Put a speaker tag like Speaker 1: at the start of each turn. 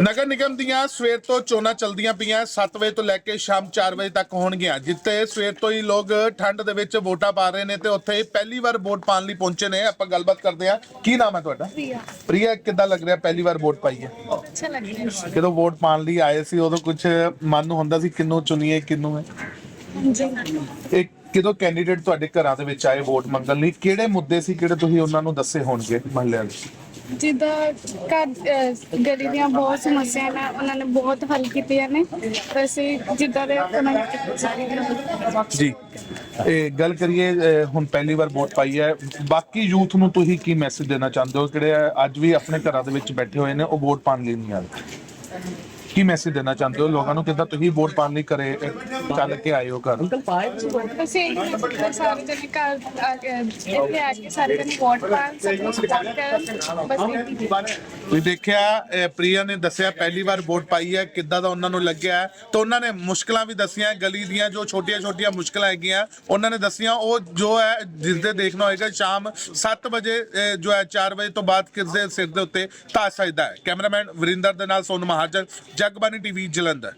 Speaker 1: ਨਗਰ ਨਿਗਮ ਦੀਆਂ ਸਵੇਰ ਤੋਂ ਚੋਣਾਂ ਚੱਲਦੀਆਂ ਪਈਆਂ। 7 ਵਜੇ ਤੋਂ ਲੈ ਕੇ ਸ਼ਾਮ 4 ਵਜੇ ਤੱਕ ਹੋਣਗੀਆਂ ਜਿੱਤੇ ਸਵੇਰ ਤੋਂ ਹੀ ਲੋਕ ਠੰਡ ਦੇ ਵਿੱਚ ਵੋਟਾਂ ਪਾ ਰਹੇ ਨੇ ਤੇ ਉੱਥੇ ਪਹਿਲੀ ਵਾਰ ਵੋਟ ਪਾਉਣ ਲਈ ਪਹੁੰਚੇ ਨੇ। ਆਪਾਂ ਗੱਲਬਾਤ ਕਰਦੇ ਆ ਕੀ ਨਾਮ ਹੈ ਤੁਹਾਡਾ?
Speaker 2: ਪ੍ਰਿਆ।
Speaker 1: ਪ੍ਰਿਆ ਕਿੱਦਾਂ ਲੱਗ ਰਿਹਾ ਪਹਿਲੀ ਵਾਰ ਵੋਟ ਪਾਈ ਹੈ?
Speaker 2: ਅੱਛਾ ਲੱਗ ਰਿਹਾ।
Speaker 1: ਜਦੋਂ ਵੋਟ ਪਾਉਣ ਲਈ ਆਏ ਸੀ ਉਦੋਂ ਕੁਝ ਮਨ ਨੂੰ ਹੁੰਦਾ ਸੀ ਕਿੰਨੂੰ ਚੁਣੀਏ ਕਿੰਨੂੰ ਹੈ? ਇੱਕ ਕਿਦੋਂ ਕੈਂਡੀਡੇਟ ਤੁਹਾਡੇ ਘਰਾਂ ਦੇ ਵਿੱਚ ਆਏ ਵੋਟ ਮੰਗਣ ਲਈ? ਕਿਹੜੇ ਮੁੱਦੇ ਸੀ ਕਿਹੜੇ ਤੁਸੀਂ ਉਹਨਾਂ ਨੂੰ ਦੱਸੇ ਹੋਣਗੇ ਮਹੱਲਿਆਂ ਦੇ
Speaker 2: ਜਿੱਦਾਂ ਘਰ ਅਹ, ਗਲੀ ਦੀਆਂ ਬਹੁਤ ਸਮੱਸਿਆ ਨੇ ਉਹਨਾਂ ਨੇ ਬਹੁਤ ਹੱਲ ਕੀਤੀਆਂ ਨੇ। ਅਸੀਂ ਜਿੱਦਾਂ ਦੇ ਉਹਨਾਂ ਨੇ
Speaker 1: ਜੀ। ਇਹ ਗੱਲ ਕਰੀਏ ਅਹ, ਹੁਣ ਪਹਿਲੀ ਵਾਰ ਵੋਟ ਪਾਈ ਹੈ। ਬਾਕੀ ਯੂਥ ਨੂੰ ਤੁਸੀਂ ਕੀ ਮੈਸੇਜ ਦੇਣਾ ਚਾਹੁੰਦੇ ਹੋ? ਜਿਹੜੇ ਅੱਜ ਵੀ ਆਪਣੇ ਘਰਾਂ ਦੇ ਵਿੱਚ ਬੈਠੇ ਹੋਏ ਨੇ ਉਹ ਵੋਟ ਪਾਉਣ ਲਈ ਨਹੀਂ ਆਏ ਕੀ ਮੈਸੇਜ ਦੇਣਾ ਚਾਹੁੰਦੇ ਹੋ? ਲੋਕਾਂ ਨੂੰ ਕਿੱਦਾਂ ਤੁਸੀਂ ਵੋਟ ਪਾਉਣ ਲਈ ਕਰੇ ਚੱਲ ਕੇ ਆਏ ਹੋ ਘਰ?
Speaker 2: ਅਸੀਂ ਇਹੀ message ਦੇਣਾ ਸਾਰੇ ਜਣੇ ਘਰ ਆ ਕੇ ਇੱਥੇ ਆ ਕੇ ਸਾਰੇ ਜਣੇ ਵੋਟ ਪਾਣ ਸਭ ਨੂੰ ਸਪੋਰਟ ਕਰਨ ਬਸ ਇਹੀ
Speaker 1: ਤੁਸੀਂ ਦੇਖਿਆ ਪ੍ਰਿਆ ਨੇ ਦੱਸਿਆ ਪਹਿਲੀ ਵਾਰ ਵੋਟ ਪਾਈ ਹੈ ਕਿੱਦਾਂ ਦਾ ਉਹਨਾਂ ਨੂੰ ਲੱਗਿਆ ਹੈ। ਤਾਂ ਉਹਨਾਂ ਨੇ ਮੁਸ਼ਕਲਾਂ ਵੀ ਦੱਸੀਆਂ ਗਲੀ ਦੀਆਂ ਜੋ ਛੋਟੀਆਂ-ਛੋਟੀਆਂ ਮੁਸ਼ਕਲਾਂ ਹੈਗੀਆਂ ਉਹਨਾਂ ਨੇ ਦੱਸੀਆਂ ਉਹ ਜੋ ਹੈ ਜਿਸ ਦੇ ਦੇਖਣਾ ਹੋਏਗਾ ਸ਼ਾਮ 7 ਵਜੇ ਜੋ ਹੈ 4 ਵਜੇ ਤੋਂ ਬਾਅਦ ਕਿਸ ਦੇ ਸਿਰ ਦੇ ਉੱਤੇ ਤਾਜ ਸਜਦਾ ਹੈ। ਕੈਮਰਾਮੈਨ ਵਰਿੰਦਰ ਦੇ ਨਾਲ ਸੋਨ ਮਹਾਜਨ ਜਗਬਾਨੀ ਟੀਵੀ ਜਲੰਧਰ।